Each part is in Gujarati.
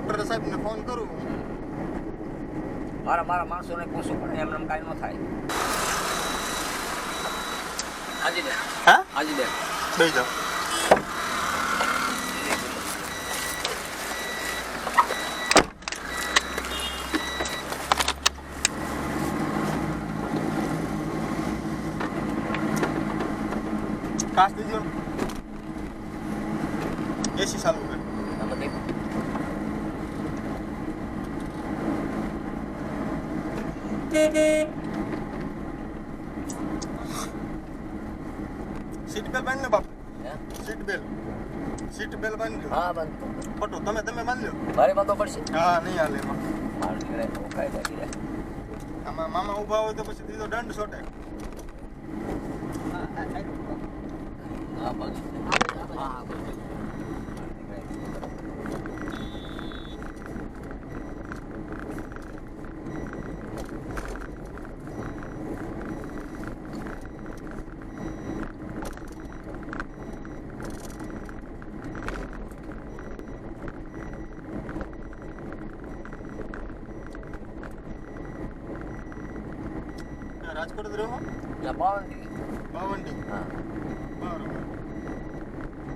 ડોક્ટર સાહેબને ફોન કરું. મારા મારા માણસોને પૂછું પણ એમને કાંઈ ન થાય. હાજી દે હા? હાજી દે બેસી જાઓ કાશ દીજો એસી ચાલુ કર તમે કઈ સીટ બેલ બાંધ લો બાપ સીટ બેલ્ટ સીટ બેલ બાંધ હા બાંધ ફોટો તમે તમે બાંધ લો મારે બાંધો પડશે? હા નહીં હાલે આમાં મામા ઊભા હોય તો પછી દીધો દંડ સોટે હા હા હા રાજકોટ જ રહો એટલે બાવનથી. બાવંડી હા. બરોબર.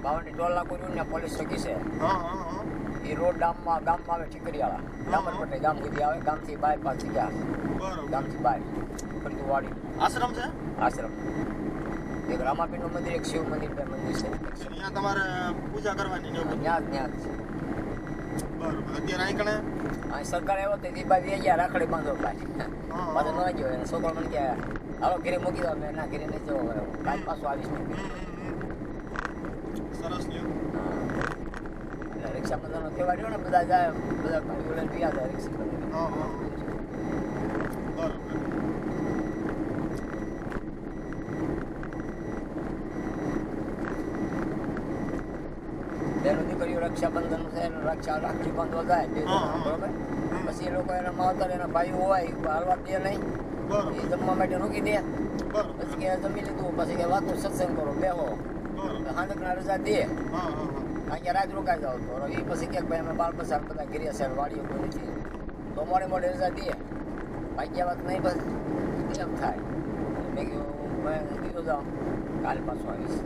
બાવનથી ટોલ નાખું ને પોલીસ ચોકી છે. હા હા હા. એ રોડ ગામમાં ગામમાં આવે ઠીકરીવાળા. ડામર પટે ગામ સુધી આવે ગામથી બાય પાછી ગયા બરોબર. ગામથી બાય. ફરતું વાડી. આશ્રમ છે? આશ્રમ. એક રામાપીરનું મંદિર એક શિવ મંદિર બે મંદિર છે. ત્યાં તમારે પૂજા કરવાની. ત્યાં જ ત્યાં જ છે. બરોબર. અત્યારે અહીં કણે? અહીં સરકાર આવ્યો તો એ બાજુ ગયા રાખડી બાંધો ભાઈ પાછો ન ગયો એને છોકરો મને કે હાલો ઘેરે મૂકી દો. ના ઘરે નહીં જવો કાલ પાછો આવીશ. સરસ લ્યો. એટલે રિક્ષા બધાનો તહેવાર રહ્યો ને બધા જાય બધા રિક્ષા પર. હા હા બરોબર બેનું દીકરીઓ રક્ષાબંધન છે રક્ષા રાખી બંધ હા. બરોબર પછી એ લોકો એના માવતર એના ભાઈઓ હોય હાલવા દે નહીં. એ જમવા માટે રોકી દે. પછી કે જમી લીધું પછી કે વાતો સત્સંગ કરો બેહો. હાંડકના રજા દે. અહીંયા રાત રોકાઈ જાવ તો. એ પછી કે ભાઈ અમે બાળ પસાર બધા ગિરિયા સાહેબ વાડીઓ કોઈ નથી તો મોડે મોડે રજા દે. ભાગ્યા વાત નહીં બસ એમ થાય. મેં કીધું મેં કીધું જાઉં. કાલે પાછું આવીશ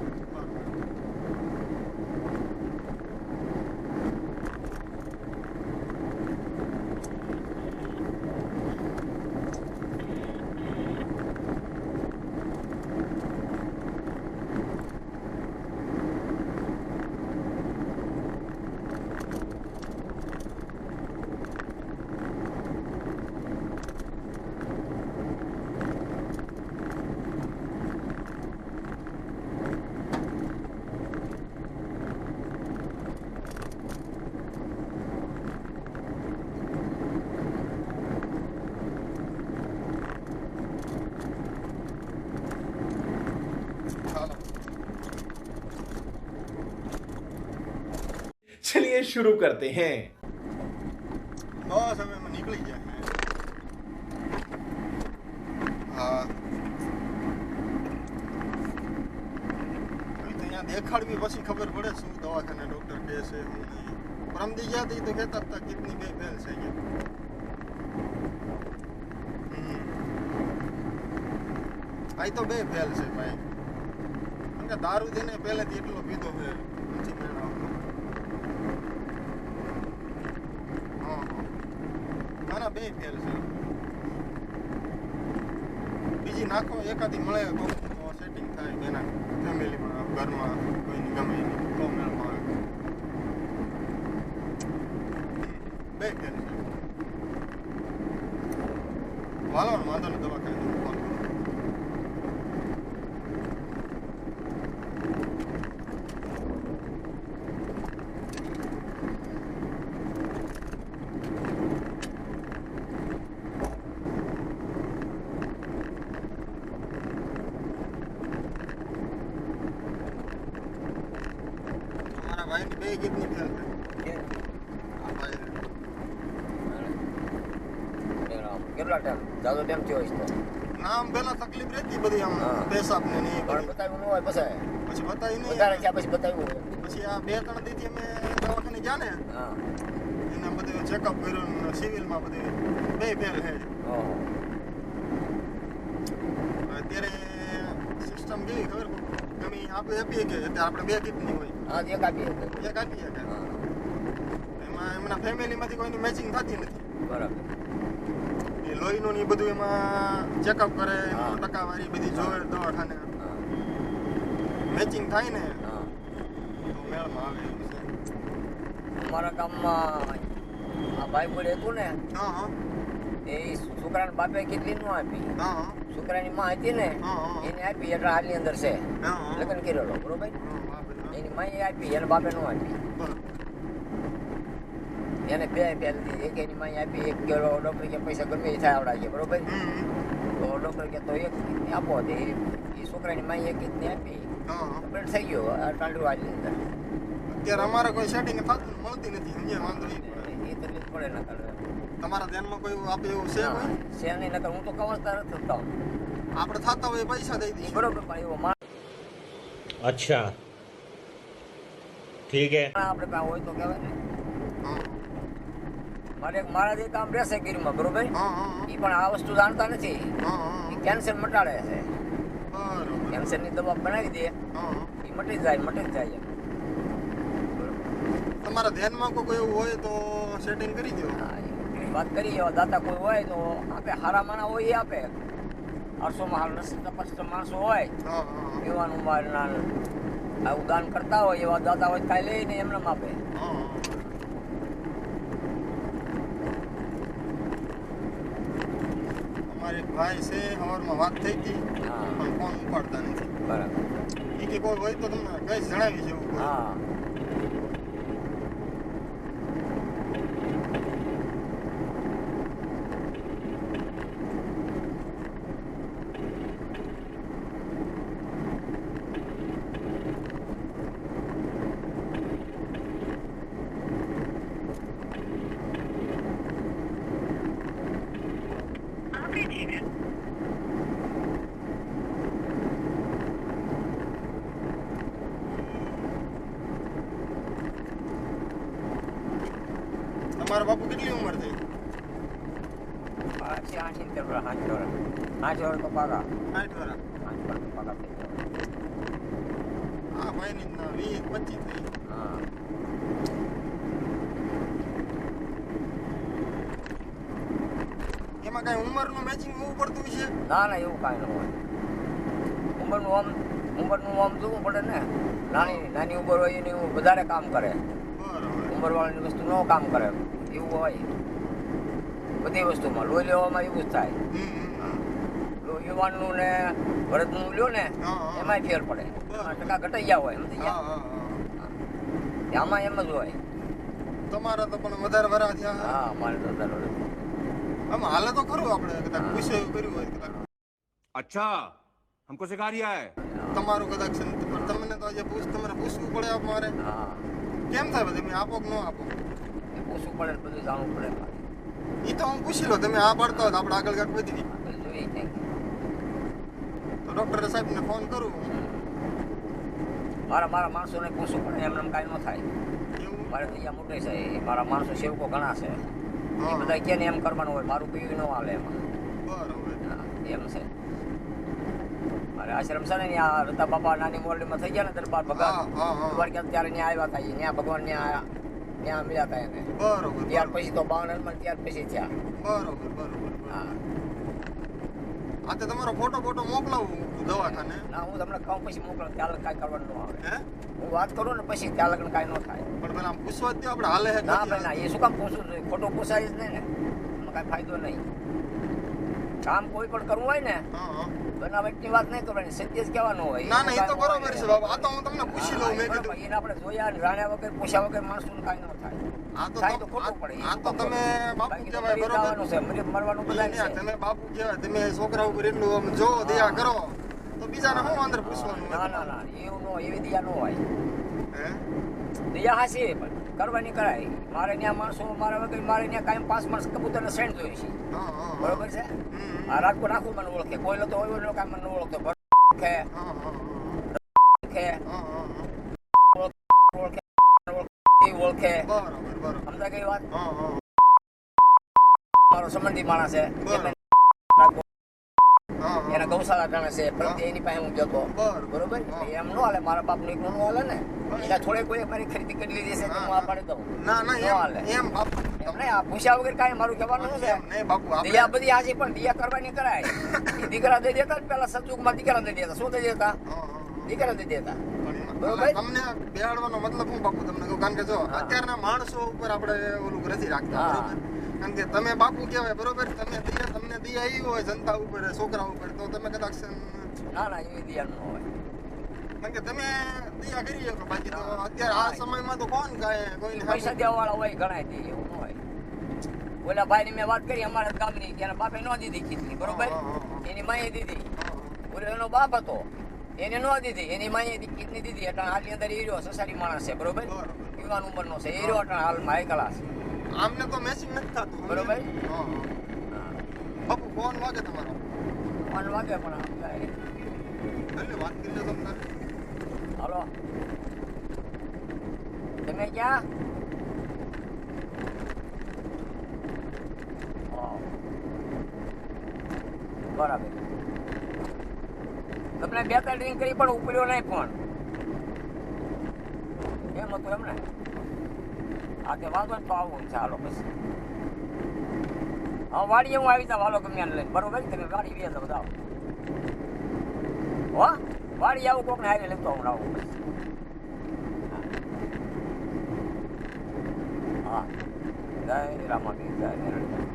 ચાલો चलिए शुरू करते हैं બસ હવે અમે નીકળી ગયા હા હવે તો અહીંયા દેખાડવી પછી ખબર પડે શું દવાખાને ડોક્ટર કહે છે શું નહીં પરમદી ગયા તી તો કહેતા હતા કિડની બે ફેલ છે કે હમ. આ તો બે ફેલ છે ભાઈ કેમ કે દારૂ થઈને પહેલેથી એટલો પીધો છે નથી મેળ બે ફેલ છે બીજી નાખો, એકાદી મળે તો સેટિંગ થાય એના ફેમિલીમાં ઘરમાં કોઈની ગમે એની તો મેળમાં આવે બે ફેલ છે વાલો વાંધો નહીં દવાખાને ફોન કરો ફેલ છે આ ભાઈ કેટલા ટાઈમ ટાઈમ થયો નામ પેલા તકલીફ રહેતી બધી આમ. પેશાબ ને ને પણ બતાવ્યું ન હોય પછી. પછી બતાવી વધારે નહીં થયા પછી બતાવ્યું પછી આ બે ત્રણ દીથી અમે દવાખાને ગયા ને. એને બધું ચેકઅપ કર્યું સિવિલમાં બધું બે ફેલ છે. અત્યારે સિસ્ટમ કેવી ખબર ગમે આપણે આપીએ કે અત્યારે આપણે બે કિટની હોય. હા એક આપીએ તો. એક આપીએ કે હા. એમાં એમના ફેમિલીમાંથી કોઈની મેચિંગ થતી નથી. બરાબર. એ લોહીનું ને બધું એમાં ચેકઅપ કરે એનું ટકાવારી બધી જોવે દવાખાને. મેચિંગ થાય ને હા. તો મેળમાં આવે એવું છે. અમારા ગામમાં આ ભાઈ બોલે હતું ને હા હા. એ છોકરાના બાપે કેટલી નું આપી છોકરાની માં હતી ને. એને આપી એટલે હાલની અંદર છે. લગ્ન કરેલો બરોબર. એની માએ આપી એને બાપે નો આપી. બરાબર. એને બે બે લીધી એક એની માએ આપી એક કિલો ડોક્ટર કે પૈસા ગમે એ થાય આવડાવીએ બરોબર? હમ, હમ. તો ડોક્ટર કે તો એક કિડની આપો તો એ એ છોકરાની માએ એક કિડની આપી. હા. હા કમ્પ્લીટ થઈ ગયો આ ટાંડુ હાલની અંદર. અત્યારે અમારે કોઈ સેટિંગ થતું મળતી નથી સમજ્યા? વાંધો નહીં પડે. એ તો લેવું પડે ના કરે તમારા ધ્યાનમાં કોઈ આપે એવું છે કોઈ? છે નહીં નકર હું તો કવસતા નથી થતો. આપણે થતા હોય એ પૈસા દઈ દઈએ. બરોબર પણ એવો માણસ ઠીક હે. આપણે પાસે હોય તો કહેવાય ને. મારે મારા જે કામ રહેશે ગીરમાં બરોબર? એ પણ આ વસ્તુ જાણતા નથી. કેન્સર મટાડે છે. કેન્સરની દવા બનાવી દે. એ મટી જાય મટી જાય તમારા ધ્યાનમાં કોઈ એવું હોય તો સેટિંગ કરી દો. વાત કરી દાતા કોઈ હોય તો આપે હારા માણા હોય એ આપે. અરસોમાં હાલ નસીબ તપાસ માણસો હોય. એવાનું મારે આવું દાન કરતા હોય એવા દાતા હોય કાંઈ લઈને એમને આપે અમારે ભાઈ છે અમારમાં વાત થઈ હતી પણ ફોન ઉપાડતા નથી. બરાબર. એ કે કોઈ હોય તો તમને કઈ જણાવી છે હા. તમારા બાપુ કેટલી ઉંમર થઈ? આઠથી આઠ ઇંચ પર આઠ વર્ષ આઠ વર્ષ તો પાકા. વર્ષ આઠ વર્ષ તો પાકા થઈ ગયા. આ ભાઈની ના વીસ પચીસ થઈ. હા. એમાં કઈ ઉંમરનું મેચિંગ હોવું પડતું છે ના ના એવું કાંઈ ન હોય. ઉંમરનું આમ ઉંમરનું આમ જોવું પડે ને. નાની નાની ઉંમર હોય એની વધારે કામ કરે. ઉંમરવાળાની વસ્તુ ન કામ કરે. એવું હોય બધી વસ્તુમાં લોહી લેવામાં એવું જ થાય હમ, હમ, હમ. લો- યુવાનનું ને ભરતનું લ્યો ને હા, હા. એમાંય ફેર પડે એમાં ટકા ઘટાઈ ગયા હોય સમજી હા ગયા હા હા આમાં એમ જ હોય તમારા તો પણ વધારે વરા થયા હા મારે તો દર આમ હાલે તો ખરું આપણે કદાચ હા. પૂછે એવું કર્યું હોય કદાચ अच्छा हमको सिखा रिया है તમારું કદાચ છે ને પણ તમને તો આજે પૂછ તમારે પૂછવું પડે અમારે હા કેમ થાય બધું તમે આપો કે ન આપો એ પૂછવું પડે ને બધું જાણવું પડે એ તો હું પૂછી લો તમે આ પાડતા હોય આપણે આગળ કાંઈક વધી જોઈએ તો ડૉક્ટર સાહેબને ફોન કરું. મારા મારા માણસોને પૂછવું પડે એમને કાંઈ ન થાય. મારે તો અહીંયા મોટે છે મારા માણસો સેવકો ઘણા છે. એ બધા કે એમ કરવાનું હોય મારું પીવી ન હાલે એમાં. બરોબર. એમ છે. મારે આશ્રમ છે ને ત્યાં રતા બાપા નાની મોરડીમાં થઈ ગયા ને દરબાર ભગવાન ત્યારે ત્યાં આવ્યા હતા ત્યાં ભગવાન ત્યાં ત્યાં મળ્યા હતા એને. બરોબર ત્યાર પછી તો બાવનમાં ત્યાર પછી થયા. બરોબર બરોબર હા. આ તો તમારો ફોટો ફોટો મોકલાવું દવાખાને? ના હું તમને કહું પછી મોકલાવ ત્યાં લગ કાંઈ કરવાનું ન આવે. હે? હું વાત કરું ને પછી ત્યાં લગ્ન કાંઈ ન થાય. પણ પેલા પૂછવા જ આપણે હાલે હે ના ભાઈ ના એ શું કામ પૂછવું જોઈએ ફોટો પૂછાય જ નહીં ને. કાંઈ ફાયદો નહીં. કામ કોઈ પણ કરવું હોય ને હા બનાવટની વાત નહીં કરવાની સત્ય જ કહેવાનું હોય. ના ના એ તો બરોબર છે બાબા. આ તો હું તમને પૂછી લઉં મેં કીધું. એને આપણે જોયા ને રાણ્યા વગર પૂછ્યા વગર માણસોને કાંઈ ન થાય. આ તો થાય તો ખોટું પડે. આ તો તમે બાપુ કહેવાય બરોબર? છે મને મરવાનું બધા છે. તમે બાપુ કહેવાય તમે છોકરા ઉપર એટલું આમ જો દયા કરો તો બીજાને હું અંદર પૂછવાનું? ના ના ના એવું ન હોય એવી દયા ન હોય. હે? દયા હાસી પણ. કરવાની કરાય. મારે ત્યાં માણસો મારા વગર મારે ત્યાં કાયમ પાંચ માણસ કબૂતરને સેન્ડ જોઈએ છે. બરોબર છે? આ રાજકોટ આખું મને ઓળખે. કોઈ તો હોય કાંઈ મને ઓળખતો ઓળખે. ઓળખે. ઓળખે. સમજાય કઈ વાત? મારો સંબંધી માણસ છે બરાબર. એમને હા હા. એના ગૌશાળા ટાણે છે. પરંતુ એની પાસે હું જતો. બરોબર. એમ નો હાલે મારા બાપનું એકલું નો હાલે ને. એટલે થોડે કોઈ મારી ખરીદી કરી લીધી છે તો હું આ પાડી દઉં ના ના એમ હાલે. એમ બાપ. તમને આ પૂછ્યા વગર કાંઈ મારું કહેવાનું છે એમ નહીં બાપુ દિયા બધી આજે પણ દિયા કરવાની કરાય. દીકરા દઈ દેતા પેલા સતયુગમાં દીકરા દઈ દેતા. શું દઈ દેતા. દીકરા દઈ દેતા. તમને બેહાડવાનો મતલબ હું બાપુ તમને? કહું કારણ કે જો અત્યારના માણસો ઉપર આપણે ઓલું નથી રાખતા કારણ કે તમે બાપુ કહેવાય બરોબર? તમે આવી હોય જનતા ઉપર છોકરા ઉપર તો તમે કદાચ ના ના એવી દિયા નો હોય. કારણ કે તમે દિયા કરી શકો બાકી તો અત્યારે આ સમયમાં તો કોણ કાંઈ કોઈને પૈસા દેવા વાળા હોય ઘણા દે એવું હોય. ઓલા ભાઈની મેં વાત કરી અમારા ગામની કે એના બાપે નો દીધી ખીચડી બરોબર. એની માએ દીધી. ઓલો એનો બાપ હતો એને નો દીધી એની માએ કિડની દીધી એટલે હાલની અંદર હીરો સસારી માણસ છે બરોબર. યુવાન ઉંમરનો છે હીરો એટલે હાલમાં હાઈ છે. આમને તો મેચિંગ નથી થતું. બરોબર. હા. બાપુ ફોન વાગે તમારો? ફોન વાગે પણ વાત કરી તમને. હાલો. તમે ક્યાં. બરાબર. તમને બે ત્રણ ડ્રિંક કરી પણ ઉપડ્યો નહીં ફોન. એમ હતું એમને. હા તે વાંધો તો આવું ચાલો પછી. વાડીએ હું આવી જાવ હાલો ગમ્યા લઈને. બરોબર? તમે વાડી બે જાવ જાઓ. હો? વાડી આવું કોકને હારે લેતો હું આવું હા. જય રામાબી જય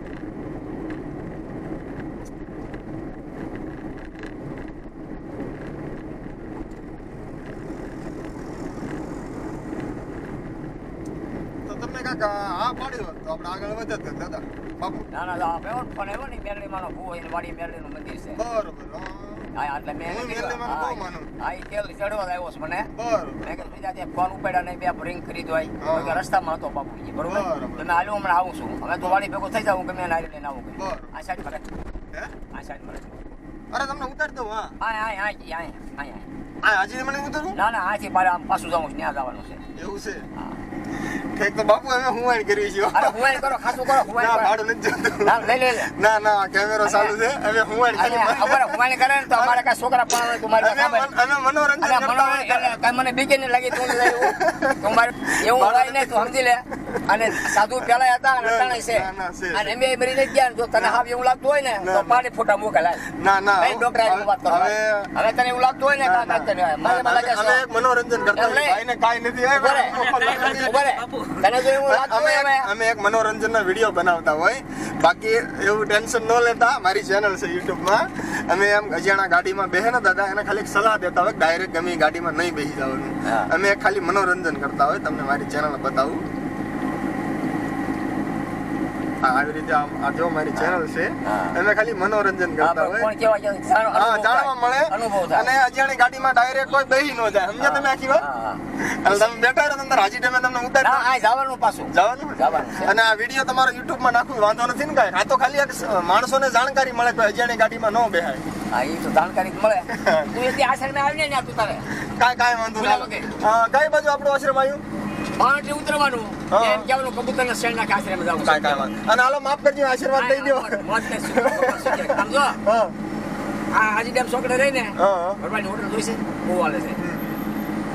મેરડી તમને કાંઈક આ પાડ્યો તો આપણે આગળ વધત દાદા બાપુ. ના ના આ પેલો ફોન આવ્યો ને મેરડીમાંનો ભૂવો એની વાડી મેરડીનું મંદિર છે. બરોબર હા. હા એટલે મેં હું એને કીધું, મેરડીમાંનો બહુ હા, હા એ તેલ ચડવા આવ્યો છે મને. બરોબર. મેં કીધું બીજા ત્યાં ફોન ઉપાડ્યા નહીં બે રિંગ કરી દો હા. કે રસ્તામાં હતો બાપુજી બરોબર. તમે હમણાં આવું છું. હવે તો વાડી ભેગો થઈ જાઉં કે એને હારી લઈને આવું આ સાઈડ હે? આ સાઈડ અરે તમને ઉતારી દઉં હા. આ આ આ આ આ હજી મને ઉતારું ના ના આમ પાછું જવું ત્યાં જવાનું છે. એવું છે? હા. ઠીક તો બાપુ હવે હું આઈ કરી છું. અરે હુવાઈ કરો ખાસું કરો હું ના ભાડું નથી જોતું. ના લઈ લે ના ના કેમેરો ચાલુ છે. હવે હું આઈ અને અમારે હું આઈ કરે તો અમારે કા છોકરા પણ હોય તો મારે અમે ખબર મન- અમે મનોરંજન અરે એટલે મને બીકે નહીં લાગી તું લઈ તું મારે એવું હોય ને તું સમજી લે. અને સાધુ પેલા હતા અને અટાણે છે. અને એમ મરી નથી ગયા જો તને હાવ એવું લાગતું હોય ને તો પાણી ફોટા મોકલ ના ના કઈ ડોક્ટર વાત કરો. હવે તને એવું લાગતું હોય ને કા કા તને મને લાગે છે અમે એક મનોરંજન કરતા ભાઈને કાઈ નથી એ રહે. તને જો એવું લાગતું હોય અમે એક મનોરંજનનો વીડિયો બનાવતા હોય. બાકી એવું ટેન્શન ન લેતા. મારી ચેનલ છે યુટ્યુબમાં. અમે એમ અજાણા ગાડીમાં બેહે ને દાદા એને ખાલી સલાહ દેતા હોય ડાયરેક્ટ ગમે ગાડીમાં નહીં બેસી જવાનું. અમે ખાલી મનોરંજન કરતા હોય. તમને મારી ચેનલ બતાવું. આવી રીતે આ જો મારી ચેનલ છે એને ખાલી મનોરંજન કરતા હોય. હા જાણવા મળે અનુભવ અને અજાણી ગાડીમાં ડાયરેક્ટ કોઈ બેહી ન જાય. સમજ્યા તમે આખી વાત. અને તમે બેઠા રહો અંદર હાજી ટાઈમે તમને ઉતાર હા આ જવાનું પાછું. જવાનું જવાનું અને આ વીડિયો તમારો YouTube માં નાખવું વાંધો નથી ને કાંઈ. આ તો ખાલી એક માણસોને જાણકારી મળે કે અજાણી ગાડીમાં ન બેહાય. હા એ તો જાણકારી મળે. તું એથી આશ્રમે આવીને ને તું તારે. કાંઈ કાંઈ વાંધો. હા, કઈ બાજુ આપણો આશ્રમ આવ્યું? પાણી ઉતરવાનું એમ કેવાનું કબૂતર ને શેરના આશ્રમે જવું કાંઈ કાંઈ અને હાલો માફ કરજો આશીર્વાદ દઈ દો ને. સમજો હા આ હાજી ડેમ ચોકડે રહીને હા, હા. ભરવાની હોટલ જોઈ છે બહુ હાલે છે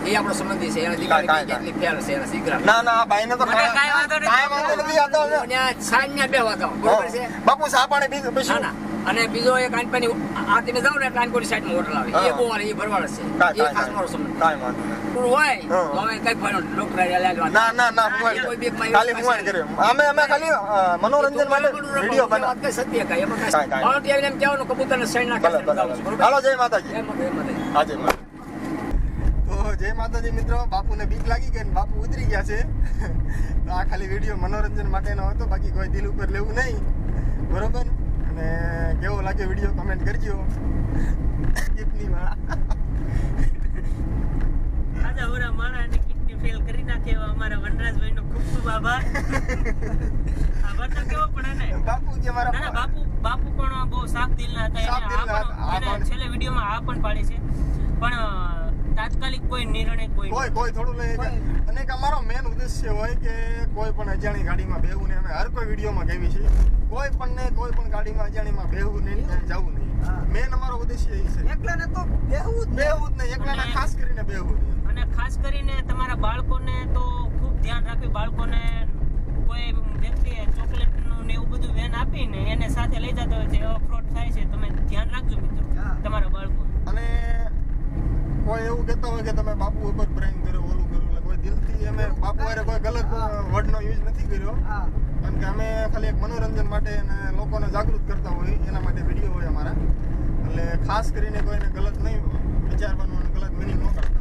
એ આપણો સંબંધી છે એના દીકરાની કેટલી ફેર છે એના દીકરા ના ના આ ભાઈને તો કાંઈ વાંધો કાંઈ વાંધો નથી આ તો હવે- ત્યાં સાંજના બે વાગ્યા બરોબર છે બાપુ સા પાણી બીજું ના અને બીજો એક આનપાની આ તમે જાવ ને એટલે આનકોની સાઈડમાં હોટલ આવે એ બહુ એ ભરવાડ છે એ ખાસ મારો સંબંધ કાંઈ વાંધો થોડું હોય. તો અમે કઈ ફાયદો ડોક્ટર લેવા ના ના ના ખાલી એવું હું કશું કર્યું. અમે અમે ખાલી મનોરંજન માટે વીડિયો બનાવ વાત સત્ય કઈ? એમાં કઈ એમ કહેવાનું કબૂતરને ભલે. બરોબર? હાલો જય માતાજી. એમ હતું. હા જય માતાજી. તો જય માતાજી મિત્રો બાપુને બીક લાગી ગઈ ને બાપુ ઉતરી ગયા છે. તો આ ખાલી વીડિયો મનોરંજન માટેનો હતો બાકી કોઈ દિલ ઉપર લેવું નહીં. બરોબર? અને કેવો લાગ્યો વીડિયો કમેન્ટ કરજો. કિડની વાળા આજે ઓરા માણા કિડની ફેલ કરી નાખે એવા અમારા વનરાજભાઈનો ખૂબ ખૂબ આભાર. આભાર તો કેવો પડે ને? બાપુ જે ના ના બાપુ બાપુ પણ બહુ સાફ દિલના હતા. એને આ દિલના હતા. આ પણ પણ- છેલ્લે વિડીયોમાં આ પણ પાડી છે. પણ તાત્કાલિક કોઈ નિર્ણય કોઈ કોઈ કોઈ થોડું લઈ કોઈ. અને અમારો મેન ઉદ્દેશ્ય હોય કે કોઈ પણ અજાણી ગાડીમાં બેહવું નહીં. અમે હર કોઈ વિડીયોમાં કહેવી છે. કોઈ પણ ને કોઈ પણ ગાડીમાં અજાણીમાં બેહવું નહીં જવું નહીં. મેન અમારો ઉદ્દેશ્ય એ છે. એકલાને તો બેહવું જ નહીં. બેહવું જ નહીં. એકલાને ખાસ કરીને બેહવું નહીં. અને ખાસ કરીને તમારા બાળકોને તો ખૂબ ધ્યાન રાખવી બાળકોને કોઈ વ્યક્તિએ ચોકલેટનું ને એવું બધું વેન આપીને એને સાથે લઈ જતા હોય છે એવો ફ્રોડ થાય છે તમે ધ્યાન રાખજો મિત્રો તમારા બાળકોને. અને કોઈ એવું કહેતા હોય કે તમે બાપુ ઉપર પ્રેમ કર્યો ઓલું કર્યું એટલે કોઈ દિલથી અમે બાપુ અરે કોઈ ગલત વર્ડનો યુઝ નથી કર્યો. કારણ કે અમે ખાલી એક મનોરંજન માટે અને લોકોને જાગૃત કરતા હોય એના માટે વીડિયો હોય અમારા. એટલે ખાસ કરીને કોઈને ગલત નહીં વિચારવાનું અને ગલત મિનિંગ ન કરતા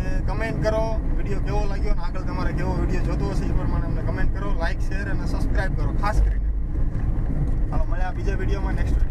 અને કમેન્ટ કરો. વીડિયો કેવો લાગ્યો અને આગળ તમારે કેવો વીડિયો જોતો હશે એ પ્રમાણે અમને કમેન્ટ કરો લાઇક શેર અને સબસ્ક્રાઇબ કરો, ખાસ કરીને. હાલો, મળ્યા બીજા વિડીયોમાં નેક્સ્ટ